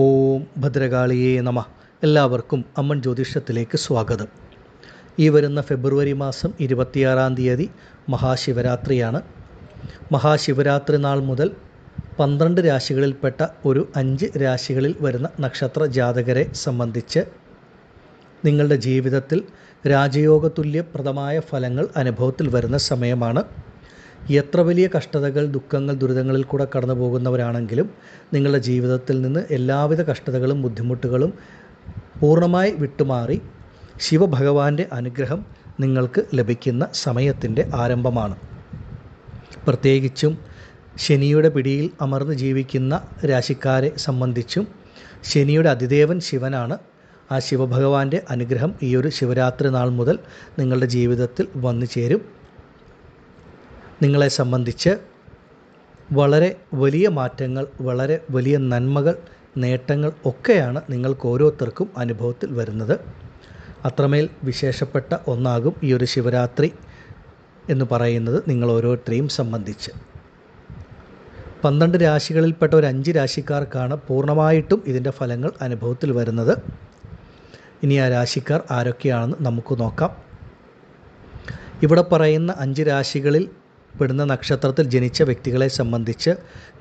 ഓം ഭദ്രകാളിയേ നമ. എല്ലാവർക്കും അമ്മൻ ജ്യോതിഷത്തിലേക്ക് സ്വാഗതം. ഈ വരുന്ന ഫെബ്രുവരി മാസം ഇരുപത്തിയാറാം തീയതി മഹാശിവരാത്രിയാണ്. മഹാശിവരാത്രി നാൾ മുതൽ പന്ത്രണ്ട് രാശികളിൽപ്പെട്ട ഒരു അഞ്ച് രാശികളിൽ വരുന്ന നക്ഷത്ര ജാതകരെ സംബന്ധിച്ച് നിങ്ങളുടെ ജീവിതത്തിൽ രാജയോഗതുല്യപ്രദമായ ഫലങ്ങൾ അനുഭവത്തിൽ വരുന്ന സമയമാണ്. എത്ര വലിയ കഷ്ടതകൾ ദുഃഖങ്ങൾ ദുരിതങ്ങളിൽ കൂടെ കടന്നു പോകുന്നവരാണെങ്കിലും നിങ്ങളുടെ ജീവിതത്തിൽ നിന്ന് എല്ലാവിധ കഷ്ടതകളും ബുദ്ധിമുട്ടുകളും പൂർണമായി വിട്ടുമാറി ശിവഭഗവാന്റെ അനുഗ്രഹം നിങ്ങൾക്ക് ലഭിക്കുന്ന സമയത്തിന്റെ ആരംഭമാണ്. പ്രത്യേകിച്ചും ശനിയുടെ പിടിയിൽ അമർന്ന് ജീവിക്കുന്ന രാശിക്കാരെ സംബന്ധിച്ചും ശനിയുടെ അതിദേവൻ ശിവനാണ് ആ ശിവഭഗവാന്റെ അനുഗ്രഹം ഈ ഒരു ശിവരാത്രി നാൾ മുതൽ നിങ്ങളുടെ ജീവിതത്തിൽ വന്നു ചേരും നിങ്ങളെ സംബന്ധിച്ച് വളരെ വലിയ മാറ്റങ്ങൾ വളരെ വലിയ നന്മകൾ നേട്ടങ്ങൾ ഒക്കെയാണ് നിങ്ങൾക്ക് ഓരോരുത്തർക്കും അനുഭവത്തിൽ വരുന്നത്. അത്രമേൽ വിശേഷപ്പെട്ട ഒന്നാകും ഈ ഒരു ശിവരാത്രി എന്ന് പറയുന്നത് നിങ്ങൾ ഓരോരുത്തരെയും സംബന്ധിച്ച്. പന്ത്രണ്ട് രാശികളിൽപ്പെട്ട ഒരു അഞ്ച് രാശിക്കാർക്കാണ് പൂർണമായിട്ടും ഇതിന്റെ ഫലങ്ങൾ അനുഭവത്തിൽ വരുന്നത്. ഇനി ആ രാശിക്കാർ ആരൊക്കെയാണെന്ന് നമുക്ക് നോക്കാം. ഇവിടെ പറയുന്ന അഞ്ച് രാശികളിൽ പെടുന്ന നക്ഷത്രത്തിൽ ജനിച്ച വ്യക്തികളെ സംബന്ധിച്ച്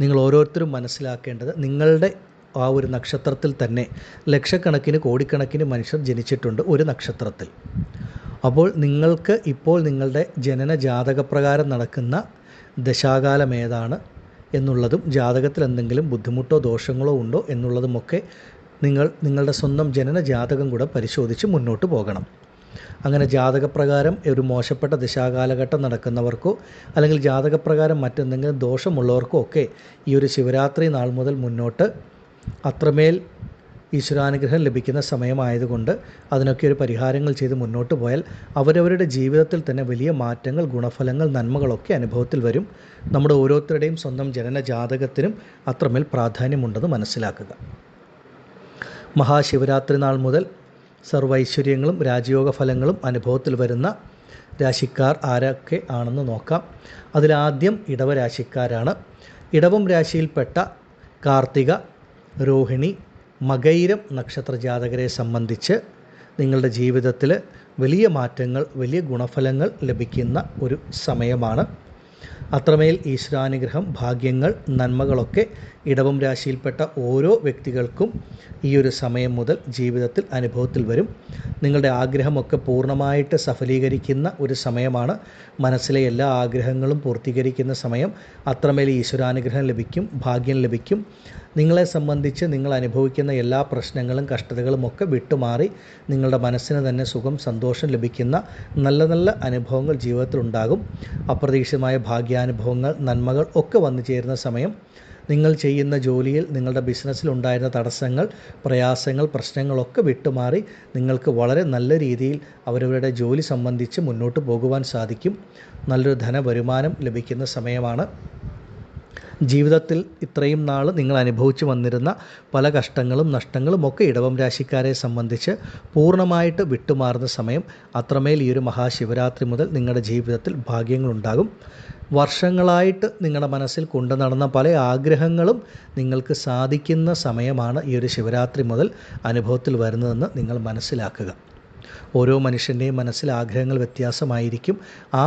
നിങ്ങൾ ഓരോരുത്തരും മനസ്സിലാക്കേണ്ടത് നിങ്ങളുടെ ആ ഒരു നക്ഷത്രത്തിൽ തന്നെ ലക്ഷക്കണക്കിന് കോടിക്കണക്കിന് മനുഷ്യർ ജനിച്ചിട്ടുണ്ട് ഒരു നക്ഷത്രത്തിൽ. അപ്പോൾ നിങ്ങൾക്ക് ഇപ്പോൾ നിങ്ങളുടെ ജനന ജാതകപ്രകാരം നടക്കുന്ന ദശാകാലം ഏതാണ് എന്നുള്ളതും ജാതകത്തിൽ എന്തെങ്കിലും ബുദ്ധിമുട്ടോ ദോഷങ്ങളോ ഉണ്ടോ എന്നുള്ളതുമൊക്കെ നിങ്ങൾ നിങ്ങളുടെ സ്വന്തം ജനന ജാതകം കൂടെ പരിശോധിച്ച് മുന്നോട്ട് പോകണം. അങ്ങനെ ജാതകപ്രകാരം ഒരു മോശപ്പെട്ട ദിശാകാലഘട്ടം നടക്കുന്നവർക്കോ അല്ലെങ്കിൽ ജാതകപ്രകാരം മറ്റെന്തെങ്കിലും ദോഷമുള്ളവർക്കോ ഒക്കെ ഈ ഒരു ശിവരാത്രി നാൾ മുതൽ മുന്നോട്ട് അത്രമേൽ ഈശ്വരാനുഗ്രഹം ലഭിക്കുന്ന സമയമായതുകൊണ്ട് അതിനൊക്കെ ഒരു പരിഹാരങ്ങൾ ചെയ്ത് മുന്നോട്ട് പോയാൽ അവരവരുടെ ജീവിതത്തിൽ തന്നെ വലിയ മാറ്റങ്ങൾ ഗുണഫലങ്ങൾ നന്മകളൊക്കെ അനുഭവത്തിൽ വരും. നമ്മുടെ ഓരോരുത്തരുടെയും സ്വന്തം ജനന ജാതകത്തിനും അത്രമേൽ പ്രാധാന്യമുണ്ടെന്ന് മനസ്സിലാക്കുക. മഹാശിവരാത്രി നാൾ മുതൽ സർവൈശ്വര്യങ്ങളും രാജയോഗ ഫലങ്ങളും അനുഭവത്തിൽ വരുന്ന രാശിക്കാർ ആരൊക്കെ ആണെന്ന് നോക്കാം. അതിലാദ്യം ഇടവ രാശിക്കാരാണ്. ഇടവം രാശിയിൽപ്പെട്ട കാർത്തിക രോഹിണി മകൈരം നക്ഷത്ര ജാതകരെ സംബന്ധിച്ച് നിങ്ങളുടെ ജീവിതത്തിൽ വലിയ മാറ്റങ്ങൾ വലിയ ഗുണഫലങ്ങൾ ലഭിക്കുന്ന ഒരു സമയമാണ്. അത്രമേൽ ഈശ്വരാനുഗ്രഹം ഭാഗ്യങ്ങൾ നന്മകളൊക്കെ ഇടവം രാശിയിൽപ്പെട്ട ഓരോ വ്യക്തികൾക്കും ഈ ഒരു സമയം മുതൽ ജീവിതത്തിൽ അനുഭവത്തിൽ വരും. നിങ്ങളുടെ ആഗ്രഹമൊക്കെ പൂർണമായിട്ട് സഫലീകരിക്കുന്ന ഒരു സമയമാണ്. മനസ്സിലെ എല്ലാ ആഗ്രഹങ്ങളും പൂർത്തീകരിക്കുന്ന സമയം. അത്രമേൽ ഈശ്വരാനുഗ്രഹം ലഭിക്കും ഭാഗ്യം ലഭിക്കും. നിങ്ങളെ സംബന്ധിച്ച് നിങ്ങൾ അനുഭവിക്കുന്ന എല്ലാ പ്രശ്നങ്ങളും കഷ്ടതകളും ഒക്കെ വിട്ടുമാറി നിങ്ങളുടെ മനസ്സിന് തന്നെ സുഖം സന്തോഷം ലഭിക്കുന്ന നല്ല നല്ല അനുഭവങ്ങൾ ജീവിതത്തിൽ ഉണ്ടാകും. അപ്രതീക്ഷിതമായ ഭാഗ്യാനുഭവങ്ങൾ നന്മകൾ ഒക്കെ വന്നു ചേരുന്ന സമയം നിങ്ങൾ ചെയ്യുന്ന ജോലിയിൽ നിങ്ങളുടെ ബിസിനസ്സിൽ ഉണ്ടായിരുന്ന തടസ്സങ്ങൾ പ്രയാസങ്ങൾ പ്രശ്നങ്ങളൊക്കെ വിട്ടുമാറി നിങ്ങൾക്ക് വളരെ നല്ല രീതിയിൽ അവരവരുടെ ജോലി സംബന്ധിച്ച് മുന്നോട്ട് പോകുവാൻ സാധിക്കും. നല്ലൊരു ധനവരുമാനം ലഭിക്കുന്ന സമയമാണ്. ജീവിതത്തിൽ ഇത്രയും നാൾ നിങ്ങൾ അനുഭവിച്ചു വന്നിരുന്ന പല കഷ്ടങ്ങളും നഷ്ടങ്ങളും ഒക്കെ ഇടവം രാശിക്കാരെ സംബന്ധിച്ച് പൂർണമായിട്ട് വിട്ടുമാറുന്ന സമയം അത്രമേൽ ഈ ഒരു മഹാശിവരാത്രി മുതൽ നിങ്ങളുടെ ജീവിതത്തിൽ ഭാഗ്യങ്ങളുണ്ടാകും. വർഷങ്ങളായിട്ട് നിങ്ങളുടെ മനസ്സിൽ കൊണ്ടു നടന്ന പല ആഗ്രഹങ്ങളും നിങ്ങൾക്ക് സാധിക്കുന്ന സമയമാണ് ഈ ഒരു ശിവരാത്രി മുതൽ അനുഭവത്തിൽ വരുന്നതെന്ന് നിങ്ങൾ മനസ്സിലാക്കുക. ഓരോ മനുഷ്യന്റെയും മനസ്സിൽ ആഗ്രഹങ്ങൾ വ്യത്യാസമായിരിക്കും. ആ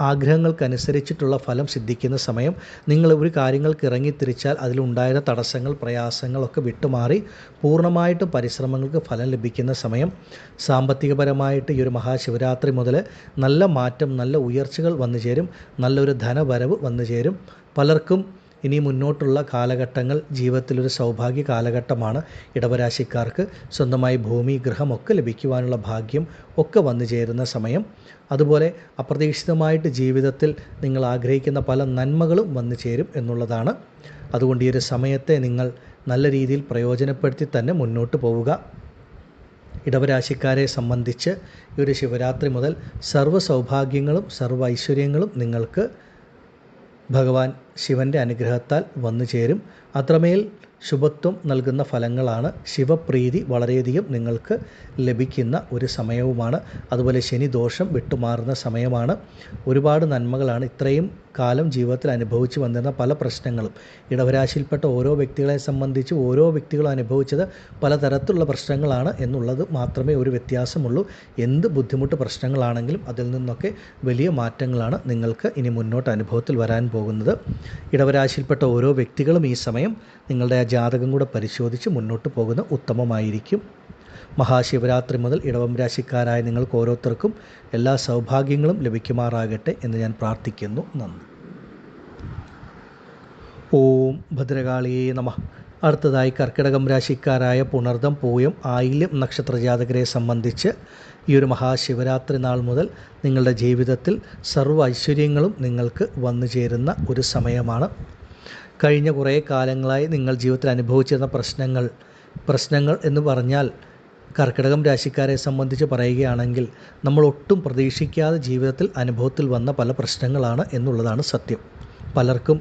ആഗ്രഹങ്ങൾക്കനുസരിച്ചിട്ടുള്ള ഫലം സിദ്ധിക്കുന്ന സമയം നിങ്ങൾ ഒരു കാര്യങ്ങൾക്ക് ഇറങ്ങിത്തിരിച്ചാൽ അതിലുണ്ടായിരുന്ന തടസ്സങ്ങൾ പ്രയാസങ്ങളൊക്കെ വിട്ടുമാറി പൂർണമായിട്ടും പരിശ്രമങ്ങൾക്ക് ഫലം ലഭിക്കുന്ന സമയം. സാമ്പത്തികപരമായിട്ട് ഈ ഒരു മഹാശിവരാത്രി മുതൽ നല്ല മാറ്റം നല്ല ഉയർച്ചകൾ വന്നു ചേരും നല്ലൊരു ധനവരവ് വന്നു ചേരും പലർക്കും ഇനി മുന്നോട്ടുള്ള കാലഘട്ടങ്ങൾ ജീവിതത്തിലൊരു സൗഭാഗ്യ കാലഘട്ടമാണ്. ഇടവരാശിക്കാർക്ക് സ്വന്തമായി ഭൂമി ഗൃഹമൊക്കെ ലഭിക്കുവാനുള്ള ഭാഗ്യം ഒക്കെ വന്നു ചേരുന്ന സമയം. അതുപോലെ അപ്രതീക്ഷിതമായിട്ട് ജീവിതത്തിൽ നിങ്ങൾ ആഗ്രഹിക്കുന്ന പല നന്മകളും വന്നു ചേരും എന്നുള്ളതാണ്. അതുകൊണ്ട് ഈ ഒരു സമയത്തെ നിങ്ങൾ നല്ല രീതിയിൽ പ്രയോജനപ്പെടുത്തി തന്നെ മുന്നോട്ട് പോവുക. ഇടവരാശിക്കാരെ സംബന്ധിച്ച് ഈ ഒരു ശിവരാത്രി മുതൽ സർവ സൗഭാഗ്യങ്ങളും സർവ ഐശ്വര്യങ്ങളും നിങ്ങൾക്ക് ഭഗവാൻ ശിവന്റെ അനുഗ്രഹത്താൽ വന്നു ചേരും. അത്രമേൽ ശുഭത്വം നൽകുന്ന ഫലങ്ങളാണ് ശിവപ്രീതി വളരെയധികം നിങ്ങൾക്ക് ലഭിക്കുന്ന ഒരു സമയവുമാണ്. അതുപോലെ ശനി ദോഷം വിട്ടുമാറുന്ന സമയമാണ്. ഒരുപാട് നന്മകളാണ്. ഇത്രയും കാലം ജീവിതത്തിൽ അനുഭവിച്ചു വന്നിരുന്ന പല പ്രശ്നങ്ങളും. ഇടവരാശിയിൽപ്പെട്ട ഓരോ വ്യക്തികളെ സംബന്ധിച്ച് ഓരോ വ്യക്തികളും അനുഭവിച്ചത് പലതരത്തിലുള്ള പ്രശ്നങ്ങളാണ് എന്നുള്ളത് മാത്രമേ ഒരു വ്യത്യാസമുള്ളൂ. എന്ത് ബുദ്ധിമുട്ട് പ്രശ്നങ്ങളാണെങ്കിലും അതിൽ നിന്നൊക്കെ വലിയ മാറ്റങ്ങളാണ് നിങ്ങൾക്ക് ഇനി മുന്നോട്ട് അനുഭവത്തിൽ വരാൻ പോകുന്നത്. ഇടവരാശിയിൽപ്പെട്ട ഓരോ വ്യക്തികളും ഈ സമയം നിങ്ങളുടെ ജാതകം കൂടെ പരിശോധിച്ച് മുന്നോട്ട് പോകുന്ന ഉത്തമമായിരിക്കും. മഹാശിവരാത്രി മുതൽ ഇടവം രാശിക്കാരായ നിങ്ങൾക്ക് ഓരോരുത്തർക്കും എല്ലാ സൗഭാഗ്യങ്ങളും ലഭിക്കുമാറാകട്ടെ എന്ന് ഞാൻ പ്രാർത്ഥിക്കുന്നു. നന്ദി. ഓം ഭദ്രകാളിയേ നമ. അടുത്തതായി കർക്കിടകം രാശിക്കാരായ പുണർദം പൂയം ആയില്യം നക്ഷത്ര ജാതകരെ സംബന്ധിച്ച് ഈ ഒരു മഹാശിവരാത്രി നാൾ മുതൽ നിങ്ങളുടെ ജീവിതത്തിൽ സർവ ഐശ്വര്യങ്ങളും നിങ്ങൾക്ക് വന്നു ചേരുന്ന ഒരു സമയമാണ്. കഴിഞ്ഞ കുറേ കാലങ്ങളായി നിങ്ങൾ ജീവിതത്തിൽ അനുഭവിച്ചിരുന്ന പ്രശ്നങ്ങൾ പ്രശ്നങ്ങൾ എന്ന് പറഞ്ഞാൽ കർക്കിടകം രാശിക്കാരെ സംബന്ധിച്ച് പറയുകയാണെങ്കിൽ നമ്മൾ ഒട്ടും പ്രതീക്ഷിക്കാതെ ജീവിതത്തിൽ അനുഭവത്തിൽ വന്ന പല പ്രശ്നങ്ങളാണ് എന്നുള്ളതാണ് സത്യം. പലർക്കും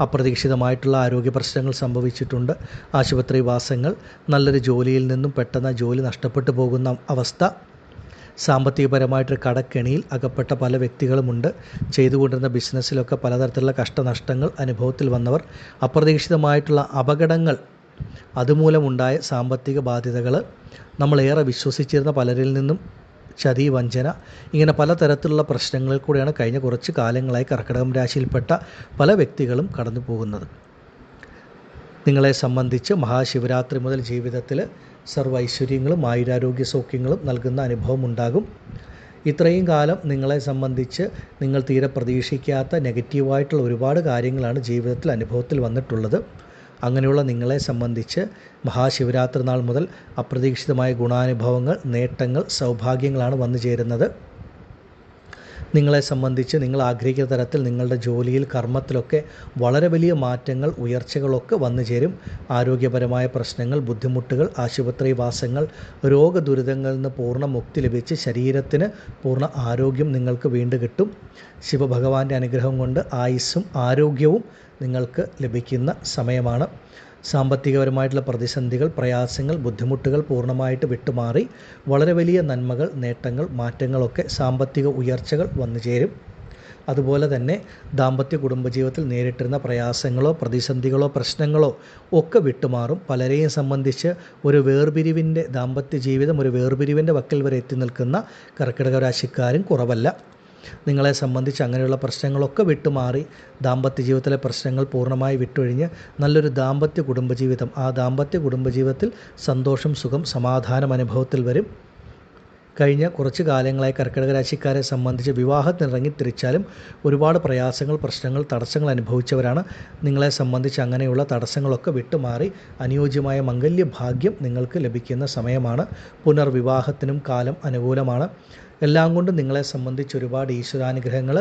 അപ്രതീക്ഷിതമായിട്ടുള്ള ആരോഗ്യ പ്രശ്നങ്ങൾ സംഭവിച്ചിട്ടുണ്ട്. ആശുപത്രി വാസങ്ങൾ നല്ലൊരു ജോലിയിൽ നിന്നും പെട്ടെന്ന് ജോലി നഷ്ടപ്പെട്ടു പോകുന്ന അവസ്ഥ സാമ്പത്തികപരമായിട്ടൊരു കടക്കെണിയിൽ അകപ്പെട്ട പല വ്യക്തികളുമുണ്ട്. ചെയ്തുകൊണ്ടിരുന്ന ബിസിനസ്സിലൊക്കെ പലതരത്തിലുള്ള കഷ്ടനഷ്ടങ്ങൾ അനുഭവത്തിൽ വന്നവർ അപ്രതീക്ഷിതമായിട്ടുള്ള അപകടങ്ങൾ അതുമൂലമുണ്ടായ സാമ്പത്തിക ബാധ്യതകൾ നമ്മളേറെ വിശ്വസിച്ചിരുന്ന പലരിൽ നിന്നും ചതി വഞ്ചന ഇങ്ങനെ പലതരത്തിലുള്ള പ്രശ്നങ്ങളിൽ കൂടെയാണ് കഴിഞ്ഞ കുറച്ച് കാലങ്ങളായി കർക്കിടകം രാശിയിൽപ്പെട്ട പല വ്യക്തികളും കടന്നു പോകുന്നത്. നിങ്ങളെ സംബന്ധിച്ച് മഹാശിവരാത്രി മുതൽ ജീവിതത്തിൽ സർവ ഐശ്വര്യങ്ങളും ആയുരാരോഗ്യ സൗഖ്യങ്ങളും നൽകുന്ന അനുഭവം ഉണ്ടാകും. ഇത്രയും കാലം നിങ്ങളെ സംബന്ധിച്ച് നിങ്ങൾ തീരെ പ്രതീക്ഷിക്കാത്ത നെഗറ്റീവായിട്ടുള്ള ഒരുപാട് കാര്യങ്ങളാണ് ജീവിതത്തിൽ അനുഭവത്തിൽ വന്നിട്ടുള്ളത്. അങ്ങനെയുള്ള നിങ്ങളെ സംബന്ധിച്ച് മഹാശിവരാത്രി നാൾ മുതൽ അപ്രതീക്ഷിതമായ ഗുണാനുഭവങ്ങൾ നേട്ടങ്ങൾ സൗഭാഗ്യങ്ങളാണ് വന്നു ചേരുന്നത് നിങ്ങളെ സംബന്ധിച്ച് നിങ്ങൾ ആഗ്രഹിക്കുന്ന തരത്തിൽ നിങ്ങളുടെ ജോലിയിൽ കർമ്മത്തിലൊക്കെ വളരെ വലിയ മാറ്റങ്ങൾ ഉയർച്ചകളൊക്കെ വന്നു ചേരും. ആരോഗ്യപരമായ പ്രശ്നങ്ങൾ ബുദ്ധിമുട്ടുകൾ ആശുപത്രി വാസങ്ങൾ രോഗദുരിതങ്ങളിൽ നിന്ന് പൂർണ മുക്തി ലഭിച്ച് ശരീരത്തിന് പൂർണ ആരോഗ്യം നിങ്ങൾക്ക് വീണ്ടും കിട്ടും. ശിവഭഗവാന്റെ അനുഗ്രഹം കൊണ്ട് ആയുസ്സും ആരോഗ്യവും നിങ്ങൾക്ക് ലഭിക്കുന്ന സമയമാണ്. സാമ്പത്തികപരമായിട്ടുള്ള പ്രതിസന്ധികൾ പ്രയാസങ്ങൾ ബുദ്ധിമുട്ടുകൾ പൂർണമായിട്ട് വിട്ടുമാറി വളരെ വലിയ നന്മകൾ നേട്ടങ്ങൾ മാറ്റങ്ങളൊക്കെ സാമ്പത്തിക ഉയർച്ചകൾ വന്നു ചേരും. അതുപോലെ തന്നെ ദാമ്പത്യ കുടുംബജീവിതത്തിൽ നേരിട്ടിരുന്ന പ്രയാസങ്ങളോ പ്രതിസന്ധികളോ പ്രശ്നങ്ങളോ ഒക്കെ വിട്ടുമാറും. പലരെയും സംബന്ധിച്ച് ഒരു വേർപിരിവിന്റെ ദാമ്പത്യ ജീവിതം ഒരു വേർപിരിവിന്റെ വക്കിൽ വരെ എത്തി നിൽക്കുന്ന കർക്കിടക രാശിക്കാരും കുറവല്ല. നിങ്ങളെ സംബന്ധിച്ച് അങ്ങനെയുള്ള പ്രശ്നങ്ങളൊക്കെ വിട്ടുമാറി ദാമ്പത്യ ജീവിതത്തിലെ പ്രശ്നങ്ങൾ പൂർണമായി വിട്ടൊഴിഞ്ഞ് നല്ലൊരു ദാമ്പത്യ കുടുംബജീവിതം. ആ ദാമ്പത്യ കുടുംബജീവിതത്തിൽ സന്തോഷം സുഖം സമാധാനം അനുഭവത്തിൽ വരും. കഴിഞ്ഞ കുറച്ച് കാലങ്ങളായി കർക്കിടക രാശിക്കാരെ സംബന്ധിച്ച് വിവാഹത്തിനിറങ്ങി തിരിച്ചാലും ഒരുപാട് പ്രയാസങ്ങൾ പ്രശ്നങ്ങൾ തടസ്സങ്ങൾ അനുഭവിച്ചവരാണ്. നിങ്ങളെ സംബന്ധിച്ച് അങ്ങനെയുള്ള തടസ്സങ്ങളൊക്കെ വിട്ടുമാറി അനുയോജ്യമായ മംഗല്യ ഭാഗ്യം നിങ്ങൾക്ക് ലഭിക്കുന്ന സമയമാണ്. പുനർവിവാഹത്തിനും കാലം അനുകൂലമാണ്. എല്ലാം കൊണ്ടും നിങ്ങളെ സംബന്ധിച്ച് ഒരുപാട് ഈശ്വരാനുഗ്രഹങ്ങൾ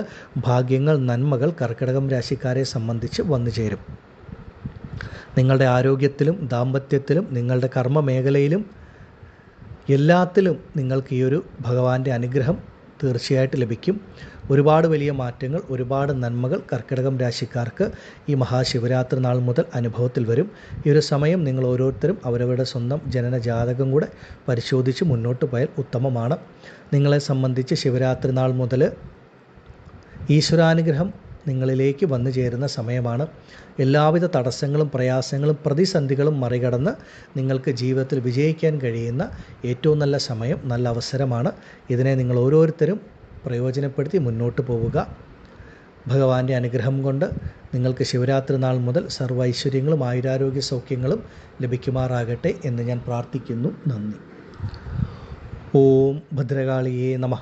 ഭാഗ്യങ്ങൾ നന്മകൾ കർക്കിടകം രാശിക്കാരെ സംബന്ധിച്ച് വന്നു ചേരും. നിങ്ങളുടെ ആരോഗ്യത്തിലും ദാമ്പത്യത്തിലും നിങ്ങളുടെ കർമ്മ മേഖലയിലും എല്ലാത്തിലും നിങ്ങൾക്ക് ഈ ഒരു ഭഗവാന്റെ അനുഗ്രഹം തീർച്ചയായിട്ട് ലഭിക്കും. ഒരുപാട് വലിയ മാറ്റങ്ങൾ ഒരുപാട് നന്മകൾ കർക്കിടകം രാശിക്കാർക്ക് ഈ മഹാശിവരാത്രി നാൾ മുതൽ അനുഭവത്തിൽ വരും. ഈ ഒരു സമയം നിങ്ങൾ ഓരോരുത്തരും അവരവരുടെ സ്വന്തം ജനന ജാതകം കൂടെ പരിശോധിച്ച് മുന്നോട്ട് പോയാൽ ഉത്തമമാണ്. നിങ്ങളെ സംബന്ധിച്ച് ശിവരാത്രി നാൾ മുതൽ ഈശ്വരാനുഗ്രഹം നിങ്ങളിലേക്ക് വന്നു ചേരുന്ന സമയമാണ്. എല്ലാവിധ തടസ്സങ്ങളും പ്രയാസങ്ങളും പ്രതിസന്ധികളും മറികടന്ന് നിങ്ങൾക്ക് ജീവിതത്തിൽ വിജയിക്കാൻ കഴിയുന്ന ഏറ്റവും നല്ല സമയം നല്ല അവസരമാണ്. ഇതിനെ നിങ്ങൾ ഓരോരുത്തരും പ്രയോജനപ്പെടുത്തി മുന്നോട്ട് പോവുക. ഭഗവാന്റെ അനുഗ്രഹം കൊണ്ട് നിങ്ങൾക്ക് ശിവരാത്രി നാൾ മുതൽ സർവ ഐശ്വര്യങ്ങളും ആയുരാരോഗ്യ സൗഖ്യങ്ങളും ലഭിക്കുമാറാകട്ടെ എന്ന് ഞാൻ പ്രാർത്ഥിക്കുന്നു. നന്ദി. ഓം ഭദ്രകാളിയേ നമ.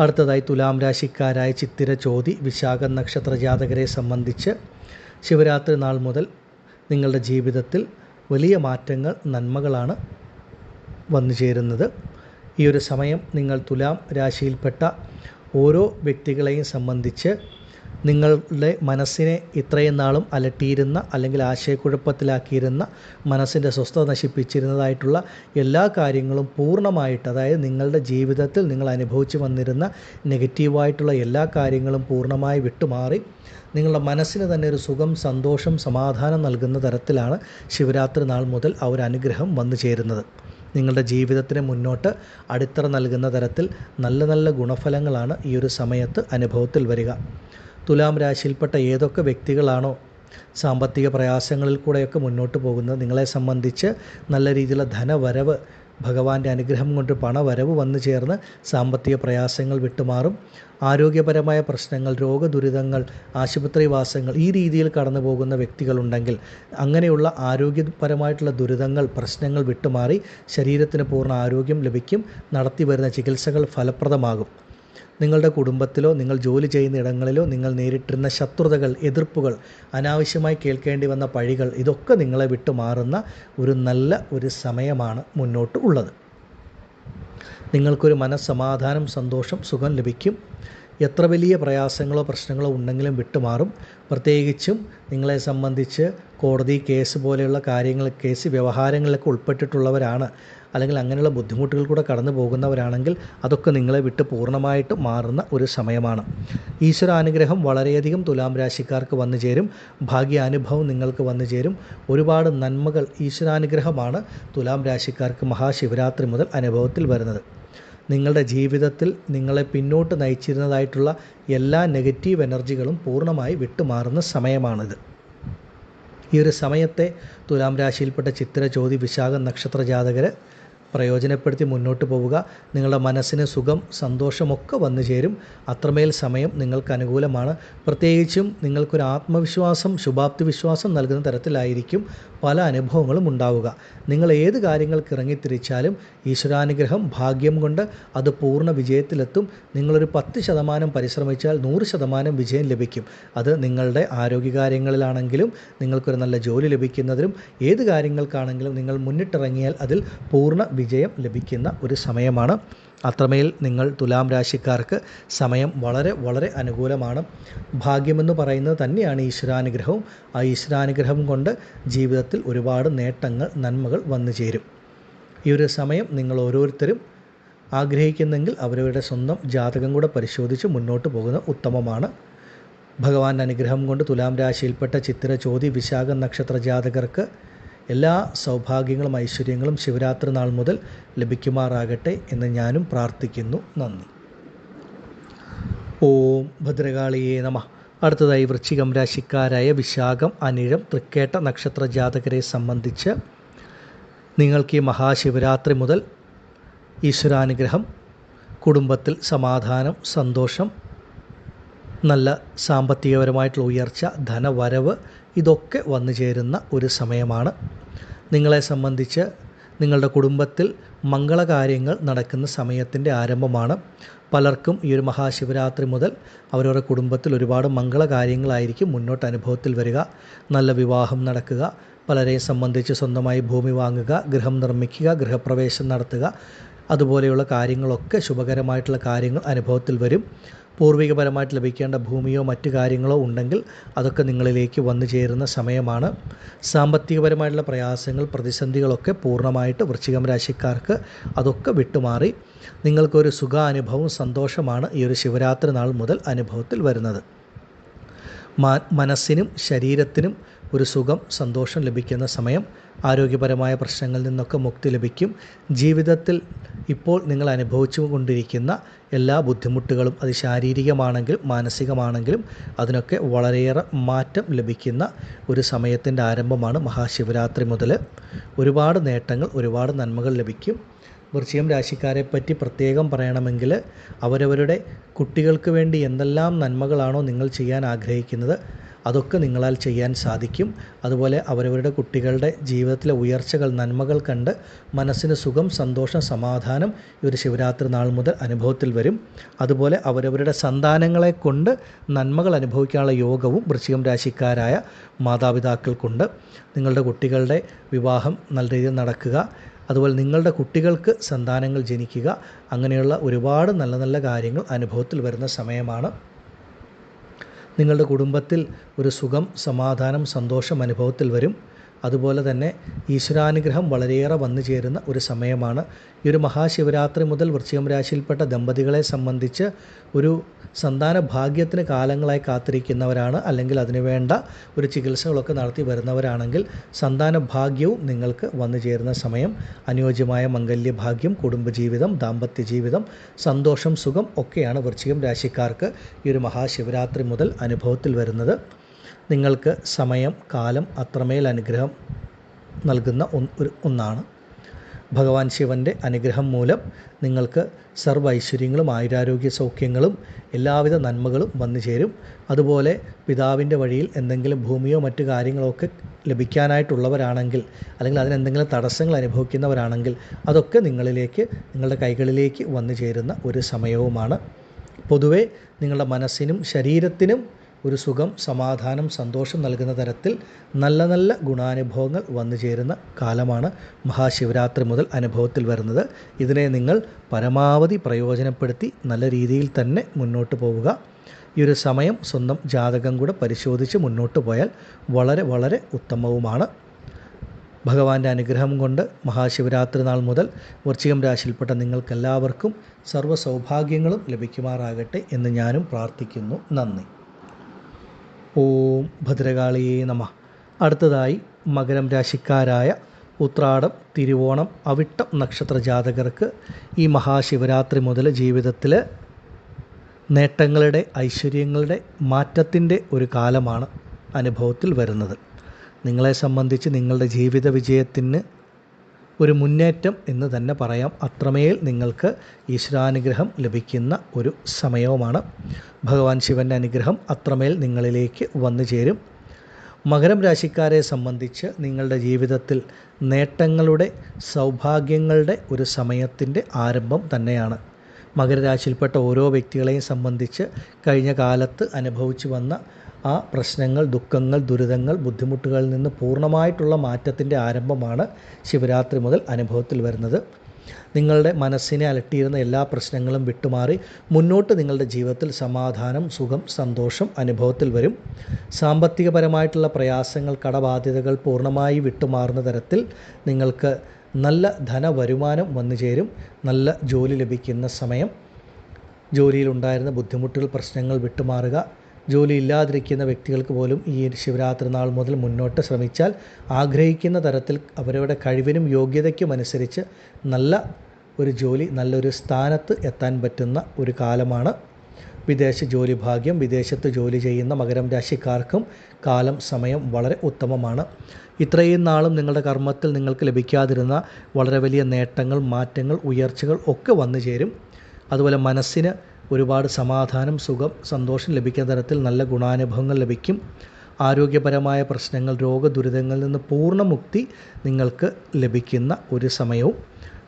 അടുത്തതായി തുലാം രാശിക്കാരായ ചിത്തിര ചോതി വിശാഖ നക്ഷത്ര ജാതകരെ സംബന്ധിച്ച് ശിവരാത്രി നാൾ മുതൽ നിങ്ങളുടെ ജീവിതത്തിൽ വലിയ മാറ്റങ്ങൾ നന്മകളാണ് വന്നു ചേരുന്നത് ഈ ഒരു സമയം നിങ്ങൾ തുലാം രാശിയിൽപ്പെട്ട ഓരോ വ്യക്തികളെയും സംബന്ധിച്ച് നിങ്ങളുടെ മനസ്സിനെ ഇത്രയും നാളും അലട്ടിയിരുന്ന അല്ലെങ്കിൽ ആശയക്കുഴപ്പത്തിലാക്കിയിരുന്ന മനസ്സിന്റെ സ്വസ്ഥത നശിപ്പിച്ചിരുന്നതായിട്ടുള്ള എല്ലാ കാര്യങ്ങളും പൂർണമായിട്ട് അതായത് നിങ്ങളുടെ ജീവിതത്തിൽ നിങ്ങൾ അനുഭവിച്ചു വന്നിരുന്ന നെഗറ്റീവായിട്ടുള്ള എല്ലാ കാര്യങ്ങളും പൂർണമായി വിട്ടുമാറി നിങ്ങളുടെ മനസ്സിന് തന്നെ ഒരു സുഖം സന്തോഷം സമാധാനം നൽകുന്ന തരത്തിലാണ് ശിവരാത്രി നാൾ മുതൽ ആ ഒരു അനുഗ്രഹം വന്നു ചേരുന്നത്. നിങ്ങളുടെ ജീവിതത്തിന് മുന്നോട്ട് അടിത്തറ നൽകുന്ന തരത്തിൽ നല്ല നല്ല ഗുണഫലങ്ങളാണ് ഈ ഒരു സമയത്ത് അനുഭവത്തിൽ വരിക. തുലാം രാശിയിൽപ്പെട്ട ഏതൊക്കെ വ്യക്തികളാണോ സാമ്പത്തിക പ്രയാസങ്ങളിൽ കൂടെയൊക്കെ മുന്നോട്ട് പോകുന്നത്? നിങ്ങളെ സംബന്ധിച്ച് നല്ല രീതിയിലുള്ള ധനവരവ് ഭഗവാന്റെ അനുഗ്രഹം കൊണ്ട് പണവരവ് വന്നു ചേർന്ന് സാമ്പത്തിക പ്രയാസങ്ങൾ വിട്ടുമാറും. ആരോഗ്യപരമായ പ്രശ്നങ്ങൾ രോഗദുരിതങ്ങൾ ആശുപത്രിവാസങ്ങൾ ഈ രീതിയിൽ കടന്നു പോകുന്ന വ്യക്തികളുണ്ടെങ്കിൽ അങ്ങനെയുള്ള ആരോഗ്യപരമായിട്ടുള്ള ദുരിതങ്ങൾ പ്രശ്നങ്ങൾ വിട്ടുമാറി ശരീരത്തിന് പൂർണ ആരോഗ്യം ലഭിക്കും നടത്തി വരുന്ന ചികിത്സകൾ ഫലപ്രദമാകും. നിങ്ങളുടെ കുടുംബത്തിലോ നിങ്ങൾ ജോലി ചെയ്യുന്ന ഇടങ്ങളിലോ നിങ്ങൾ നേരിട്ടിരുന്ന ശത്രുതകൾ എതിർപ്പുകൾ അനാവശ്യമായി കേൾക്കേണ്ടി വന്ന പഴികൾ ഇതൊക്കെ നിങ്ങളെ വിട്ടു മാറുന്ന ഒരു നല്ല ഒരു സമയമാണ് മുന്നോട്ട് ഉള്ളത്. നിങ്ങൾക്കൊരു മനസ്സമാധാനം സന്തോഷം സുഖം ലഭിക്കും. എത്ര വലിയ പ്രയാസങ്ങളോ പ്രശ്നങ്ങളോ ഉണ്ടെങ്കിലും വിട്ടുമാറും. പ്രത്യേകിച്ചും നിങ്ങളെ സംബന്ധിച്ച് കോടതി കേസ് പോലെയുള്ള കാര്യങ്ങൾ കേസ് വ്യവഹാരങ്ങളിലൊക്കെ ഉൾപ്പെട്ടിട്ടുള്ളവരാണ്. അല്ലെങ്കിൽ അങ്ങനെയുള്ള ബുദ്ധിമുട്ടുകൾ കൂടെ കടന്നു പോകുന്നവരാണെങ്കിൽ അതൊക്കെ നിങ്ങളെ വിട്ട് പൂർണമായിട്ട് മാറുന്ന ഒരു സമയമാണ്. ഈശ്വരാനുഗ്രഹം വളരെയധികം തുലാം രാശിക്കാർക്ക് വന്നു ചേരും. ഭാഗ്യാനുഭവം നിങ്ങൾക്ക് വന്നു ചേരും. ഒരുപാട് നന്മകൾ ഈശ്വരാനുഗ്രഹമാണ് തുലാം രാശിക്കാർക്ക് മഹാശിവരാത്രി മുതൽ അനുഭവത്തിൽ വരുന്നത്. നിങ്ങളുടെ ജീവിതത്തിൽ നിങ്ങളെ പിന്നോട്ട് നയിച്ചിരുന്നതായിട്ടുള്ള എല്ലാ നെഗറ്റീവ് എനർജികളും പൂർണമായി വിട്ടുമാറുന്ന സമയമാണിത്. ഈ ഒരു സമയത്തെ തുലാം രാശിയിൽപ്പെട്ട ചിത്ര ചോതി വിശാഖ നക്ഷത്ര ജാതകർ പ്രയോജനപ്പെടുത്തി മുന്നോട്ട് പോവുക. നിങ്ങളുടെ മനസ്സിന് സുഖം സന്തോഷമൊക്കെ വന്നു ചേരും. അത്രമേൽ സമയം നിങ്ങൾക്ക് അനുകൂലമാണ്. പ്രത്യേകിച്ചും നിങ്ങൾക്കൊരു ആത്മവിശ്വാസം ശുഭാപ്തി വിശ്വാസം നൽകുന്ന തരത്തിലായിരിക്കും പല അനുഭവങ്ങളും ഉണ്ടാവുക. നിങ്ങൾ ഏത് കാര്യങ്ങൾക്ക് ഇറങ്ങിത്തിരിച്ചാലും ഈശ്വരാനുഗ്രഹം ഭാഗ്യം കൊണ്ട് അത് പൂർണ വിജയത്തിലെത്തും. നിങ്ങളൊരു പത്ത് ശതമാനം പരിശ്രമിച്ചാൽ നൂറ് ശതമാനം വിജയം ലഭിക്കും. അത് നിങ്ങളുടെ ആരോഗ്യകാര്യങ്ങളിലാണെങ്കിലും നിങ്ങൾക്കൊരു നല്ല ജോലി ലഭിക്കുന്നതിനും ഏത് കാര്യങ്ങൾക്കാണെങ്കിലും നിങ്ങൾ മുന്നിട്ടിറങ്ങിയാൽ അതിൽ പൂർണ വിജയം ലഭിക്കുന്ന ഒരു സമയമാണ്. അത്രമേൽ നിങ്ങൾ തുലാം രാശിക്കാർക്ക് സമയം വളരെ വളരെ അനുകൂലമാണ്. ഭാഗ്യമെന്ന് പറയുന്നത് തന്നെയാണ് ഈശ്വരാനുഗ്രഹവും. ആ ഈശ്വരാനുഗ്രഹം കൊണ്ട് ജീവിതത്തിൽ ഒരുപാട് നേട്ടങ്ങൾ നന്മകൾ വന്നു ചേരും. ഈ ഒരു സമയം നിങ്ങൾ ഓരോരുത്തരും ആഗ്രഹിക്കുന്നെങ്കിൽ അവരവരുടെ സ്വന്തം ജാതകം കൂടെ പരിശോധിച്ച് മുന്നോട്ട് പോകുന്ന ഉത്തമമാണ്. ഭഗവാന്റെ അനുഗ്രഹം കൊണ്ട് തുലാം രാശിയിൽപ്പെട്ട ചിത്തിര ചോതി വിശാഖ നക്ഷത്ര ജാതകർക്ക് എല്ലാ സൗഭാഗ്യങ്ങളും ഐശ്വര്യങ്ങളും ശിവരാത്രി നാൾ മുതൽ ലഭിക്കുമാറാകട്ടെ എന്ന് ഞാനും പ്രാർത്ഥിക്കുന്നു. നന്ദി. ഓം ഭദ്രകാളിയേ നമ. അടുത്തതായി വൃശ്ചികം രാശിക്കാരായ വിശാഖം അനിഴം തൃക്കേട്ട നക്ഷത്ര ജാതകരെ സംബന്ധിച്ച് നിങ്ങൾക്ക് ഈ മഹാശിവരാത്രി മുതൽ ഈശ്വരാനുഗ്രഹം കുടുംബത്തിൽ സമാധാനം സന്തോഷം നല്ല സാമ്പത്തികപരമായിട്ടുള്ള ഉയർച്ച ധനവരവ് ഇതൊക്കെ വന്നു ചേരുന്ന ഒരു സമയമാണ്. നിങ്ങളെ സംബന്ധിച്ച് നിങ്ങളുടെ കുടുംബത്തിൽ മംഗളകാര്യങ്ങൾ നടക്കുന്ന സമയത്തിന്റെ ആരംഭമാണ്. പലർക്കും ഈ ഒരു മഹാശിവരാത്രി മുതൽ അവരവരുടെ കുടുംബത്തിൽ ഒരുപാട് മംഗളകാര്യങ്ങളായിരിക്കും മുന്നോട്ട് അനുഭവത്തിൽ വരിക. നല്ല വിവാഹം നടക്കുക പലരെയും സംബന്ധിച്ച് സ്വന്തമായി ഭൂമി വാങ്ങുക ഗൃഹം നിർമ്മിക്കുക ഗൃഹപ്രവേശം നടത്തുക അതുപോലെയുള്ള കാര്യങ്ങളൊക്കെ ശുഭകരമായിട്ടുള്ള കാര്യങ്ങൾ അനുഭവത്തിൽ വരും. പൂർവികപരമായിട്ട് ലഭിക്കേണ്ട ഭൂമിയോ മറ്റു കാര്യങ്ങളോ ഉണ്ടെങ്കിൽ അതൊക്കെ നിങ്ങളിലേക്ക് വന്നു ചേരുന്ന സമയമാണ്. സാമ്പത്തികപരമായിട്ടുള്ള പ്രയാസങ്ങൾ പ്രതിസന്ധികളൊക്കെ പൂർണമായിട്ട് വൃശ്ചികം രാശിക്കാർക്ക് അതൊക്കെ വിട്ടുമാറി. നിങ്ങൾക്കൊരു സുഖാനുഭവം സന്തോഷമാണ് ഈ ഒരു ശിവരാത്രി നാൾ മുതൽ അനുഭവത്തിൽ വരുന്നത്. മനസ്സിനും ശരീരത്തിനും ഒരു സുഖം സന്തോഷം ലഭിക്കുന്ന സമയം ആരോഗ്യപരമായ പ്രശ്നങ്ങളിൽ നിന്നൊക്കെ മുക്തി ലഭിക്കും. ജീവിതത്തിൽ ഇപ്പോൾ നിങ്ങൾ അനുഭവിച്ചു കൊണ്ടിരിക്കുന്ന എല്ലാ ബുദ്ധിമുട്ടുകളും അത് ശാരീരികമാണെങ്കിലും മാനസികമാണെങ്കിലും അതിനൊക്കെ വളരെയേറെ മാറ്റം ലഭിക്കുന്ന ഒരു സമയത്തിന്റെ ആരംഭമാണ് മഹാശിവരാത്രി മുതൽ. ഒരുപാട് നേട്ടങ്ങൾ ഒരുപാട് നന്മകൾ ലഭിക്കും. വൃശ്ചികം രാശിക്കാരെ പറ്റി പ്രത്യേകം പറയണമെങ്കിൽ അവരവരുടെ കുട്ടികൾക്ക് വേണ്ടി എന്തെല്ലാം നന്മകളാണോ നിങ്ങൾ ചെയ്യാൻ ആഗ്രഹിക്കുന്നത് അതൊക്കെ നിങ്ങളാൽ ചെയ്യാൻ സാധിക്കും. അതുപോലെ അവരവരുടെ കുട്ടികളുടെ ജീവിതത്തിലെ ഉയർച്ചകൾ നന്മകൾ കണ്ട് മനസ്സിന് സുഖം സന്തോഷം സമാധാനം ഈ ഒരു ശിവരാത്രി നാൾ മുതൽ അനുഭവത്തിൽ വരും. അതുപോലെ അവരവരുടെ സന്താനങ്ങളെ കൊണ്ട് നന്മകൾ അനുഭവിക്കാനുള്ള യോഗവും വൃശ്ചികം രാശിക്കാരായ മാതാപിതാക്കൾക്കുണ്ട് നിങ്ങളുടെ കുട്ടികളുടെ വിവാഹം നല്ല രീതിയിൽ നടക്കുക. അതുപോലെ നിങ്ങളുടെ കുട്ടികൾക്ക് സന്താനങ്ങൾ ജനിക്കുക അങ്ങനെയുള്ള ഒരുപാട് നല്ല നല്ല കാര്യങ്ങൾ അനുഭവത്തിൽ വരുന്ന സമയമാണ്. നിങ്ങളുടെ കുടുംബത്തിൽ ഒരു സുഖം സമാധാനം സന്തോഷം അനുഭവത്തിൽ വരും. അതുപോലെ തന്നെ ഈശ്വരാനുഗ്രഹം വളരെയേറെ വന്നു ചേരുന്ന ഒരു സമയമാണ്. ഈ ഒരു മഹാശിവരാത്രി മുതൽ വൃശ്ചികം രാശിയിൽപ്പെട്ട ദമ്പതികളെ സംബന്ധിച്ച് ഒരു സന്താന ഭാഗ്യത്തിന് കാലങ്ങളായി കാത്തിരിക്കുന്നവരാണ്. അല്ലെങ്കിൽ അതിനുവേണ്ട ഒരു ചികിത്സകളൊക്കെ നടത്തി വരുന്നവരാണെങ്കിൽ സന്താന ഭാഗ്യവും നിങ്ങൾക്ക് വന്നു ചേരുന്ന സമയം. അനുയോജ്യമായ മംഗല്യഭാഗ്യം കുടുംബജീവിതം ദാമ്പത്യ ജീവിതം സന്തോഷം സുഖം ഒക്കെയാണ് വൃശ്ചികം രാശിക്കാർക്ക് ഈ ഒരു മഹാശിവരാത്രി മുതൽ അനുഭവത്തിൽ വരുന്നത്. നിങ്ങൾക്ക് സമയം കാലം അത്രമേൽ അനുഗ്രഹം നൽകുന്ന ഒരു ഒന്നാണ്. ഭഗവാൻ ശിവന്റെ അനുഗ്രഹം മൂലം നിങ്ങൾക്ക് സർവ ഐശ്വര്യങ്ങളും ആയുരാരോഗ്യ സൗഖ്യങ്ങളും എല്ലാവിധ നന്മകളും വന്നു ചേരും. അതുപോലെ പിതാവിന്റെ വഴിയിൽ എന്തെങ്കിലും ഭൂമിയോ മറ്റു കാര്യങ്ങളോ ഒക്കെ ലഭിക്കാനായിട്ടുള്ളവരാണെങ്കിൽ അല്ലെങ്കിൽ അതിനെന്തെങ്കിലും തടസ്സങ്ങൾ അനുഭവിക്കുന്നവരാണെങ്കിൽ അതൊക്കെ നിങ്ങളിലേക്ക് നിങ്ങളുടെ കൈകളിലേക്ക് വന്നു ചേരുന്ന ഒരു സമയവുമാണ്. പൊതുവേ നിങ്ങളുടെ മനസ്സിനും ശരീരത്തിനും ഒരു സുഖം സമാധാനം സന്തോഷം നൽകുന്ന തരത്തിൽ നല്ല നല്ല ഗുണാനുഭവങ്ങൾ വന്നു ചേരുന്ന കാലമാണ് മഹാശിവരാത്രി മുതൽ അനുഭവത്തിൽ വരുന്നത്. ഇതിനെ നിങ്ങൾ പരമാവധി പ്രയോജനപ്പെടുത്തി നല്ല രീതിയിൽ തന്നെ മുന്നോട്ട് പോവുക. ഈ ഒരു സമയം സ്വന്തം ജാതകം കൂടെ പരിശോധിച്ച് മുന്നോട്ട് പോയാൽ വളരെ വളരെ ഉത്തമവുമാണ്. ഭഗവാന്റെ അനുഗ്രഹം കൊണ്ട് മഹാശിവരാത്രി നാൾ മുതൽ വൃശ്ചികം രാശിയിൽപ്പെട്ട നിങ്ങൾക്കെല്ലാവർക്കും സർവ സൗഭാഗ്യങ്ങളും ലഭിക്കുമാറാകട്ടെ എന്ന് ഞാനും പ്രാർത്ഥിക്കുന്നു. നന്ദി. ഓം ഭദ്രകാളിയേ നമ. അടുത്തതായി മകരം രാശിക്കാരായ ഉത്രാടം തിരുവോണം അവിട്ടം നക്ഷത്ര ജാതകർക്ക് ഈ മഹാശിവരാത്രി മുതൽ ജീവിതത്തിൽ നേട്ടങ്ങളുടെ ഐശ്വര്യങ്ങളുടെ മാറ്റത്തിന്റെ ഒരു കാലമാണ് അനുഭവത്തിൽ വരുന്നത്. നിങ്ങളെ സംബന്ധിച്ച് നിങ്ങളുടെ ജീവിത വിജയത്തിന് ഒരു മുന്നേറ്റം എന്ന് തന്നെ പറയാം. അത്രമേൽ നിങ്ങൾക്ക് ഈശ്വരാനുഗ്രഹം ലഭിക്കുന്ന ഒരു സമയവുമാണ്. ഭഗവാൻ ശിവന്റെ അനുഗ്രഹം അത്രമേൽ നിങ്ങളിലേക്ക് വന്നു ചേരും. മകരം രാശിക്കാരെ സംബന്ധിച്ച് നിങ്ങളുടെ ജീവിതത്തിൽ നേട്ടങ്ങളുടെ സൗഭാഗ്യങ്ങളുടെ ഒരു സമയത്തിന്റെ ആരംഭം തന്നെയാണ്. മകരരാശിയിൽപ്പെട്ട ഓരോ വ്യക്തികളെയും സംബന്ധിച്ച് കഴിഞ്ഞ കാലത്ത് അനുഭവിച്ചു വന്ന ആ പ്രശ്നങ്ങൾ ദുഃഖങ്ങൾ ദുരിതങ്ങൾ ബുദ്ധിമുട്ടുകളിൽ നിന്ന് പൂർണമായിട്ടുള്ള മാറ്റത്തിന്റെ ആരംഭമാണ് ശിവരാത്രി മുതൽ അനുഭവത്തിൽ വരുന്നത്. നിങ്ങളുടെ മനസ്സിനെ അലട്ടിയിരുന്ന എല്ലാ പ്രശ്നങ്ങളും വിട്ടുമാറി മുന്നോട്ട് നിങ്ങളുടെ ജീവിതത്തിൽ സമാധാനം സുഖം സന്തോഷം അനുഭവത്തിൽ വരും. സാമ്പത്തികപരമായിട്ടുള്ള പ്രയാസങ്ങൾ കടബാധ്യതകൾ പൂർണമായി വിട്ടുമാറുന്ന തരത്തിൽ നിങ്ങൾക്ക് നല്ല ധനവരുമാനം വന്നു ചേരും. നല്ല ജോലി ലഭിക്കുന്ന സമയം. ജോലിയിലുണ്ടായിരുന്ന ബുദ്ധിമുട്ടുകൾ പ്രശ്നങ്ങൾ വിട്ടുമാറുക. ജോലി ഇല്ലാതിരിക്കുന്ന വ്യക്തികൾക്ക് പോലും ഈ ശിവരാത്രി നാൾ മുതൽ മുന്നോട്ട് ശ്രമിച്ചാൽ ആഗ്രഹിക്കുന്ന തരത്തിൽ അവരവരുടെ കഴിവിനും യോഗ്യതയ്ക്കും അനുസരിച്ച് നല്ല ഒരു ജോലി നല്ലൊരു സ്ഥാനത്ത് എത്താൻ പറ്റുന്ന ഒരു കാലമാണ് വിദേശ ജോലി ഭാഗ്യം. വിദേശത്ത് ജോലി ചെയ്യുന്ന മകരം രാശിക്കാർക്കും കാലം സമയം വളരെ ഉത്തമമാണ്. ഇത്രയും നാളും നിങ്ങളുടെ കർമ്മത്തിൽ നിങ്ങൾക്ക് ലഭിക്കാതിരുന്ന വളരെ വലിയ നേട്ടങ്ങൾ മാറ്റങ്ങൾ ഉയർച്ചകൾ ഒക്കെ വന്നു ചേരും അതുപോലെ മനസ്സിന് ഒരുപാട് സമാധാനം സുഖം സന്തോഷം ലഭിക്കുന്ന തരത്തിൽ നല്ല ഗുണാനുഭവങ്ങൾ ലഭിക്കും. ആരോഗ്യപരമായ പ്രശ്നങ്ങൾ രോഗദുരിതങ്ങളിൽ നിന്ന് പൂർണമുക്തി നിങ്ങൾക്ക് ലഭിക്കുന്ന ഒരു സമയവും.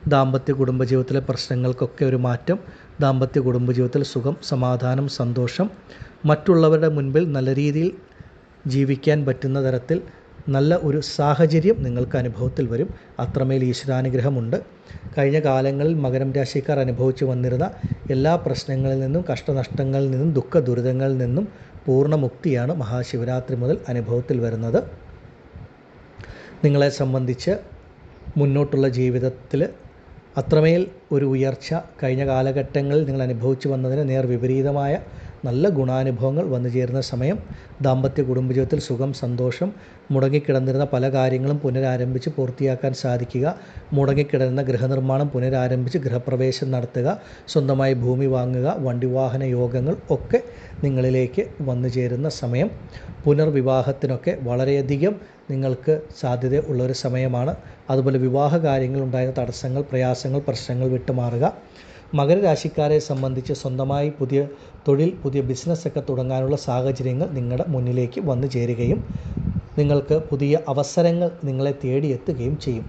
ദാമ്പത്യ കുടുംബജീവിതത്തിലെ പ്രശ്നങ്ങൾക്കൊക്കെ ഒരു മാറ്റം. ദാമ്പത്യ കുടുംബജീവിതത്തിൽ സുഖം സമാധാനം സന്തോഷം. മറ്റുള്ളവരുടെ മുൻപിൽ നല്ല രീതിയിൽ ജീവിക്കാൻ പറ്റുന്ന തരത്തിൽ നല്ല ഒരു സാഹചര്യം നിങ്ങൾക്ക് അനുഭവത്തിൽ വരും. അത്രമേൽ ഈശ്വരാനുഗ്രഹമുണ്ട്. കഴിഞ്ഞ കാലങ്ങളിൽ മകരം രാശിക്കാർ അനുഭവിച്ചു വന്നിരുന്ന എല്ലാ പ്രശ്നങ്ങളിൽ നിന്നും കഷ്ടനഷ്ടങ്ങളിൽ നിന്നും ദുഃഖ ദുരിതങ്ങളിൽ നിന്നും പൂർണമുക്തിയാണ് മഹാശിവരാത്രി മുതൽ അനുഭവത്തിൽ വരുന്നത്. നിങ്ങളെ സംബന്ധിച്ച് മുന്നോട്ടുള്ള ജീവിതത്തിൽ അത്രമേൽ ഒരു ഉയർച്ച കഴിഞ്ഞ കാലഘട്ടങ്ങളിൽ നിങ്ങൾ അനുഭവിച്ചു വന്നതിന് നേർ വിപരീതമായ നല്ല ഗുണാനുഭവങ്ങൾ വന്നു ചേരുന്ന സമയം. ദാമ്പത്യ കുടുംബജീവിതത്തിൽ സുഖം സന്തോഷം മുടങ്ങിക്കിടന്നിരുന്ന പല കാര്യങ്ങളും പുനരാരംഭിച്ച് പൂർത്തിയാക്കാൻ സാധിക്കുക. മുടങ്ങിക്കിടന്ന ഗൃഹനിർമ്മാണം പുനരാരംഭിച്ച് ഗൃഹപ്രവേശം നടത്തുക. സ്വന്തമായി ഭൂമി വാങ്ങുക വണ്ടിവാഹന യോഗങ്ങൾ ഒക്കെ നിങ്ങളിലേക്ക് വന്നു ചേരുന്ന സമയം. പുനർവിവാഹത്തിനൊക്കെ വളരെയധികം നിങ്ങൾക്ക് സാധ്യത ഉള്ളൊരു സമയമാണ്. അതുപോലെ വിവാഹ കാര്യങ്ങളുണ്ടായിരുന്ന തടസ്സങ്ങൾ പ്രയാസങ്ങൾ പ്രശ്നങ്ങൾ വിട്ടുമാറുക. മകരരാശിക്കാരെ സംബന്ധിച്ച് സ്വന്തമായി പുതിയ തൊഴിൽ പുതിയ ബിസിനസ്സൊക്കെ തുടങ്ങാനുള്ള സാഹചര്യങ്ങൾ നിങ്ങളുടെ മുന്നിലേക്ക് വന്നു ചേരുകയും നിങ്ങൾക്ക് പുതിയ അവസരങ്ങൾ നിങ്ങളെ തേടിയെത്തുകയും ചെയ്യും.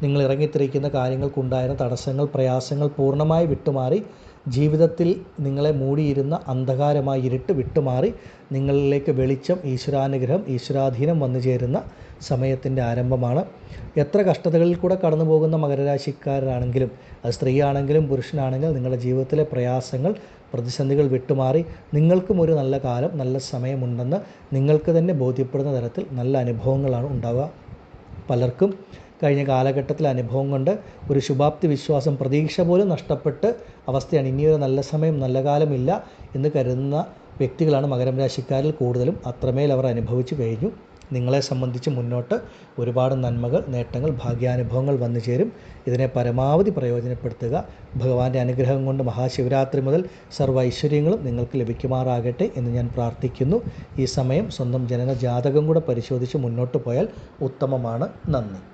നിങ്ങൾ ഇറങ്ങിത്തിരിക്കുന്ന കാര്യങ്ങൾക്കുണ്ടായിരുന്ന തടസ്സങ്ങൾ പ്രയാസങ്ങൾ പൂർണമായി വിട്ടുമാറി ജീവിതത്തിൽ നിങ്ങളെ മൂടിയിരുന്ന അന്ധകാരമായി ഇരുട്ട് വിട്ടുമാറി നിങ്ങളിലേക്ക് വെളിച്ചം ഈശ്വരാനുഗ്രഹം ഈശ്വരാധീനം വന്നു ചേരുന്ന സമയത്തിന്റെ ആരംഭമാണ്. എത്ര കഷ്ടതകളിൽ കൂടെ കടന്നു പോകുന്ന മകരരാശിക്കാരാണെങ്കിലും അത് സ്ത്രീയാണെങ്കിലും പുരുഷനാണെങ്കിലും നിങ്ങളുടെ ജീവിതത്തിലെ പ്രയാസങ്ങൾ പ്രതിസന്ധികൾ വിട്ടുമാറി നിങ്ങൾക്കും ഒരു നല്ല കാലം നല്ല സമയമുണ്ടെന്ന് നിങ്ങൾക്ക് തന്നെ ബോധ്യപ്പെടുന്ന തരത്തിൽ നല്ല അനുഭവങ്ങളാണ് ഉണ്ടാവുക. പലർക്കും കഴിഞ്ഞ കാലഘട്ടത്തിലെ അനുഭവം കൊണ്ട് ഒരു ശുഭാപ്തി വിശ്വാസം പ്രതീക്ഷ പോലും നഷ്ടപ്പെട്ട് അവസ്ഥയാണ്. ഇനിയൊരു നല്ല സമയം നല്ല കാലമില്ല എന്ന് കരുതുന്ന വ്യക്തികളാണ് മകരം രാശിക്കാരിൽ കൂടുതലും. അത്രമേൽ അവർ അനുഭവിച്ചു കഴിഞ്ഞു. നിങ്ങളെ സംബന്ധിച്ച് മുന്നോട്ട് ഒരുപാട് നന്മകൾ നേട്ടങ്ങൾ ഭാഗ്യാനുഭവങ്ങൾ വന്നു ചേരും. ഇതിനെ പരമാവധി പ്രയോജനപ്പെടുത്തുക. ഭഗവാന്റെ അനുഗ്രഹം കൊണ്ട് മഹാശിവരാത്രി മുതൽ സർവ ഐശ്വര്യങ്ങളും നിങ്ങൾക്ക് ലഭിക്കുമാറാകട്ടെ എന്ന് ഞാൻ പ്രാർത്ഥിക്കുന്നു. ഈ സമയം സ്വന്തം ജനന ജാതകം കൂടെ പരിശോധിച്ച് മുന്നോട്ട് പോയാൽ ഉത്തമമാണ്. നന്ദി.